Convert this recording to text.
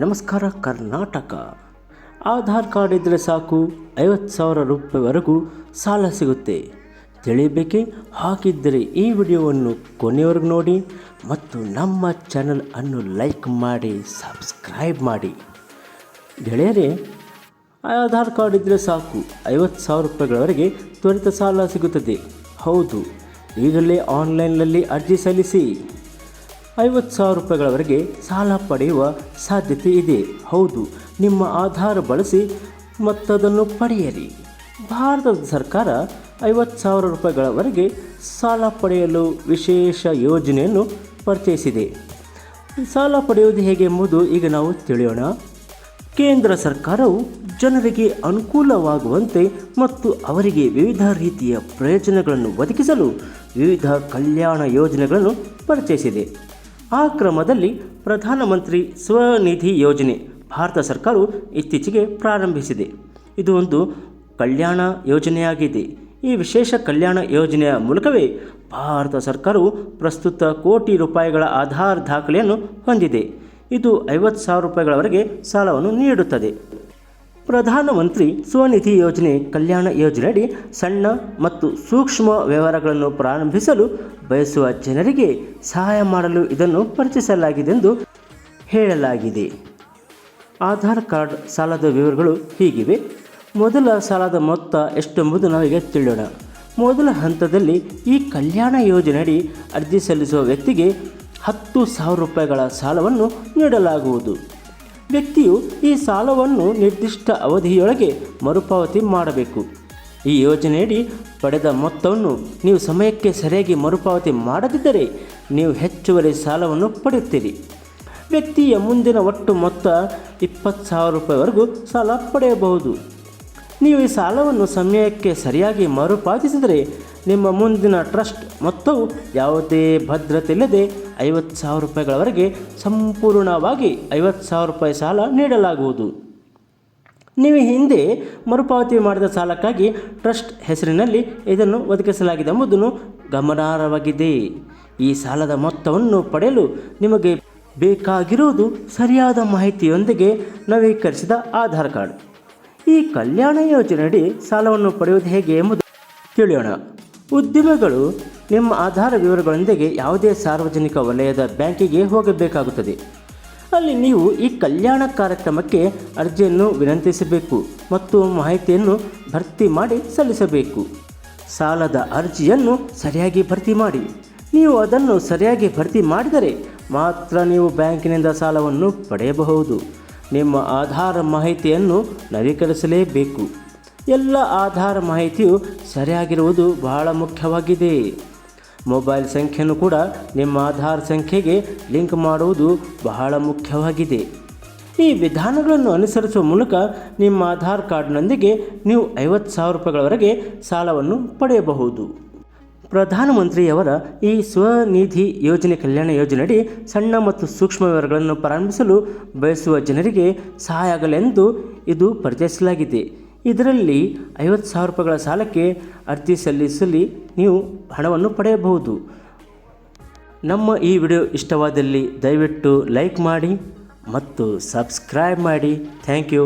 ನಮಸ್ಕಾರ ಕರ್ನಾಟಕ. ಆಧಾರ್ ಕಾರ್ಡ್ ಇದ್ದರೆ ಸಾಕು, ಐವತ್ತು ಸಾವಿರ ರೂಪಾಯಿವರೆಗೂ ಸಾಲ ಸಿಗುತ್ತೆ. ತಿಳಿಬೇಕೆ? ಹಾಗಿದ್ದರೆ ಈ ವಿಡಿಯೋವನ್ನು ಕೊನೆಯವರೆಗೂ ನೋಡಿ ಮತ್ತು ನಮ್ಮ ಚಾನಲ್ ಅನ್ನು ಲೈಕ್ ಮಾಡಿ, ಸಬ್ಸ್ಕ್ರೈಬ್ ಮಾಡಿ. ಗೆಳೆಯರೇ, ಆಧಾರ್ ಕಾರ್ಡ್ ಇದ್ದರೆ ಸಾಕು, ಐವತ್ತು ಸಾವಿರ ರೂಪಾಯಿಗಳವರೆಗೆ ತ್ವರಿತ ಸಾಲ ಸಿಗುತ್ತದೆ. ಹೌದು, ಈಗಲೇ ಆನ್ಲೈನ್ನಲ್ಲಿ ಅರ್ಜಿ ಸಲ್ಲಿಸಿ. ಐವತ್ತು ಸಾವಿರ ರೂಪಾಯಿಗಳವರೆಗೆ ಸಾಲ ಪಡೆಯುವ ಸಾಧ್ಯತೆ ಇದೆ. ಹೌದು, ನಿಮ್ಮ ಆಧಾರ್ ಬಳಸಿ ಮತ್ತದನ್ನು ಪಡೆಯಿರಿ ಭಾರತದ ಸರ್ಕಾರ ಐವತ್ತು ಸಾವಿರ ರೂಪಾಯಿಗಳವರೆಗೆ ಸಾಲ ಪಡೆಯಲು ವಿಶೇಷ ಯೋಜನೆಯನ್ನು ಪರಿಚಯಿಸಿದೆ. ಸಾಲ ಪಡೆಯುವುದು ಹೇಗೆ ಎಂಬುದು ಈಗ ನಾವು ತಿಳಿಯೋಣ. ಕೇಂದ್ರ ಸರ್ಕಾರವು ಜನರಿಗೆ ಅನುಕೂಲವಾಗುವಂತೆ ಮತ್ತು ಅವರಿಗೆ ವಿವಿಧ ರೀತಿಯ ಪ್ರಯೋಜನಗಳನ್ನು ಒದಗಿಸಲು ವಿವಿಧ ಕಲ್ಯಾಣ ಯೋಜನೆಗಳನ್ನು ಪರಿಚಯಿಸಿದೆ. ಆ ಕ್ರಮದಲ್ಲಿ ಪ್ರಧಾನಮಂತ್ರಿ ಸ್ವನಿಧಿ ಯೋಜನೆ ಭಾರತ ಸರ್ಕಾರವು ಇತ್ತೀಚೆಗೆ ಪ್ರಾರಂಭಿಸಿದೆ. ಇದು ಒಂದು ಕಲ್ಯಾಣ ಯೋಜನೆಯಾಗಿದೆ. ಈ ವಿಶೇಷ ಕಲ್ಯಾಣ ಯೋಜನೆಯ ಮೂಲಕವೇ ಭಾರತ ಸರ್ಕಾರವು ಪ್ರಸ್ತುತ ಕೋಟಿ ರೂಪಾಯಿಗಳ ಆಧಾರ್ ದಾಖಲೆಯನ್ನು ಹೊಂದಿದೆ. ಇದು ಐವತ್ತು ಸಾವಿರ ರೂಪಾಯಿಗಳವರೆಗೆ ಸಾಲವನ್ನು ನೀಡುತ್ತದೆ. ಪ್ರಧಾನಮಂತ್ರಿ ಸ್ವನಿಧಿ ಯೋಜನೆ ಕಲ್ಯಾಣ ಯೋಜನೆಯಡಿ ಸಣ್ಣ ಮತ್ತು ಸೂಕ್ಷ್ಮ ವ್ಯವಹಾರಗಳನ್ನು ಪ್ರಾರಂಭಿಸಲು ಬಯಸುವ ಜನರಿಗೆ ಸಹಾಯ ಮಾಡಲು ಇದನ್ನು ಪರಿಚಯಿಸಲಾಗಿದೆ ಎಂದು ಹೇಳಲಾಗಿದೆ. ಆಧಾರ್ ಕಾರ್ಡ್ ಸಾಲದ ವಿವರಗಳು ಹೀಗಿವೆ. ಮೊದಲ ಸಾಲದ ಮೊತ್ತ ಎಷ್ಟೆಂಬುದು ನಾವೀಗ ತಿಳಿಯೋಣ. ಮೊದಲ ಹಂತದಲ್ಲಿ ಈ ಕಲ್ಯಾಣ ಯೋಜನೆಯಡಿ ಅರ್ಜಿ ಸಲ್ಲಿಸುವ ವ್ಯಕ್ತಿಗೆ ಹತ್ತು ಸಾವಿರ ರೂಪಾಯಿಗಳ ಸಾಲವನ್ನು ನೀಡಲಾಗುವುದು. ವ್ಯಕ್ತಿಯು ಈ ಸಾಲವನ್ನು ನಿರ್ದಿಷ್ಟ ಅವಧಿಯೊಳಗೆ ಮರುಪಾವತಿ ಮಾಡಬೇಕು. ಈ ಯೋಜನೆಯಡಿ ಪಡೆದ ಮೊತ್ತವನ್ನು ನೀವು ಸಮಯಕ್ಕೆ ಸರಿಯಾಗಿ ಮರುಪಾವತಿ ಮಾಡದಿದ್ದರೆ ನೀವು ಹೆಚ್ಚುವರಿ ಸಾಲವನ್ನು ಪಡೆಯುತ್ತೀರಿ. ವ್ಯಕ್ತಿಯ ಮುಂದಿನ ಒಟ್ಟು ಮೊತ್ತ ಇಪ್ಪತ್ತು ಸಾವಿರ ರೂಪಾಯಿವರೆಗೂ ಸಾಲ ಪಡೆಯಬಹುದು. ನೀವು ಈ ಸಾಲವನ್ನು ಸಮಯಕ್ಕೆ ಸರಿಯಾಗಿ ಮರುಪಾವತಿಸಿದರೆ ನಿಮ್ಮ ಮುಂದಿನ ಟ್ರಸ್ಟ್ ಮೊತ್ತವು ಯಾವುದೇ ಭದ್ರತೆ ಇಲ್ಲದೆ ಐವತ್ತು ಸಾವಿರ ರೂಪಾಯಿಗಳವರೆಗೆ ಸಂಪೂರ್ಣವಾಗಿ ಐವತ್ತು ಸಾವಿರ ರೂಪಾಯಿ ಸಾಲ ನೀಡಲಾಗುವುದು. ನೀವು ಹಿಂದೆ ಮರುಪಾವತಿ ಮಾಡಿದ ಸಾಲಕ್ಕಾಗಿ ಟ್ರಸ್ಟ್ ಹೆಸರಿನಲ್ಲಿ ಇದನ್ನು ಒದಗಿಸಲಾಗಿದೆ ಎಂಬುದನ್ನು ಗಮನಾರ್ಹವಾಗಿದೆ. ಈ ಸಾಲದ ಮೊತ್ತವನ್ನು ಪಡೆಯಲು ನಿಮಗೆ ಬೇಕಾಗಿರುವುದು ಸರಿಯಾದ ಮಾಹಿತಿಯೊಂದಿಗೆ ನವೀಕರಿಸಿದ ಆಧಾರ್ ಕಾರ್ಡ್. ಈ ಕಲ್ಯಾಣ ಯೋಜನೆಯಡಿ ಸಾಲವನ್ನು ಪಡೆಯುವುದು ಹೇಗೆ ಎಂಬುದು ತಿಳಿಯೋಣ. ಉದ್ಯಮಿಗಳು ನಿಮ್ಮ ಆಧಾರ ವಿವರಗಳೊಂದಿಗೆ ಯಾವುದೇ ಸಾರ್ವಜನಿಕ ವಲಯದ ಬ್ಯಾಂಕಿಗೆ ಹೋಗಬೇಕಾಗುತ್ತದೆ. ಅಲ್ಲಿ ನೀವು ಈ ಕಲ್ಯಾಣ ಕಾರ್ಯಕ್ರಮಕ್ಕೆ ಅರ್ಜಿಯನ್ನು ವಿನಂತಿಸಬೇಕು ಮತ್ತು ಮಾಹಿತಿಯನ್ನು ಭರ್ತಿ ಮಾಡಿ ಸಲ್ಲಿಸಬೇಕು. ಸಾಲದ ಅರ್ಜಿಯನ್ನು ಸರಿಯಾಗಿ ಭರ್ತಿ ಮಾಡಿ. ನೀವು ಅದನ್ನು ಸರಿಯಾಗಿ ಭರ್ತಿ ಮಾಡಿದರೆ ಮಾತ್ರ ನೀವು ಬ್ಯಾಂಕಿನಿಂದ ಸಾಲವನ್ನು ಪಡೆಯಬಹುದು. ನಿಮ್ಮ ಆಧಾರ ಮಾಹಿತಿಯನ್ನು ನವೀಕರಿಸಲೇಬೇಕು. ಎಲ್ಲ ಆಧಾರ ಮಾಹಿತಿಯು ಸರಿಯಾಗಿರುವುದು ಬಹಳ ಮುಖ್ಯವಾಗಿದೆ. ಮೊಬೈಲ್ ಸಂಖ್ಯೆಯನ್ನು ಕೂಡ ನಿಮ್ಮ ಆಧಾರ್ ಸಂಖ್ಯೆಗೆ ಲಿಂಕ್ ಮಾಡುವುದು ಬಹಳ ಮುಖ್ಯವಾಗಿದೆ. ಈ ವಿಧಾನಗಳನ್ನು ಅನುಸರಿಸುವ ಮೂಲಕ ನಿಮ್ಮ ಆಧಾರ್ ಕಾರ್ಡ್ನೊಂದಿಗೆ ನೀವು ಐವತ್ತು ಸಾವಿರ ರೂಪಾಯಿಗಳವರೆಗೆ ಸಾಲವನ್ನು ಪಡೆಯಬಹುದು. ಪ್ರಧಾನಮಂತ್ರಿಯವರ ಈ ಸ್ವನಿಧಿ ಯೋಜನೆ ಕಲ್ಯಾಣ ಯೋಜನೆಯಡಿ ಸಣ್ಣ ಮತ್ತು ಸೂಕ್ಷ್ಮ ವ್ಯವಹಾರಗಳನ್ನು ಪ್ರಾರಂಭಿಸಲು ಬಯಸುವ ಜನರಿಗೆ ಸಹಾಯ ಆಗಲೆಂದು ಇದು ಪರಿಚಯಿಸಲಾಗಿದೆ. ಇದರಲ್ಲಿ ಐವತ್ತು ಸಾವಿರ ರೂಪಾಯಿಗಳ ಸಾಲಕ್ಕೆ ಅರ್ಜಿ ಸಲ್ಲಿಸಲಿ ನೀವು ಹಣವನ್ನು ಪಡೆಯಬಹುದು. ನಮ್ಮ ಈ ವಿಡಿಯೋ ಇಷ್ಟವಾದಲ್ಲಿ ದಯವಿಟ್ಟು ಲೈಕ್ ಮಾಡಿ ಮತ್ತು ಸಬ್ಸ್ಕ್ರೈಬ್ ಮಾಡಿ. Thank you.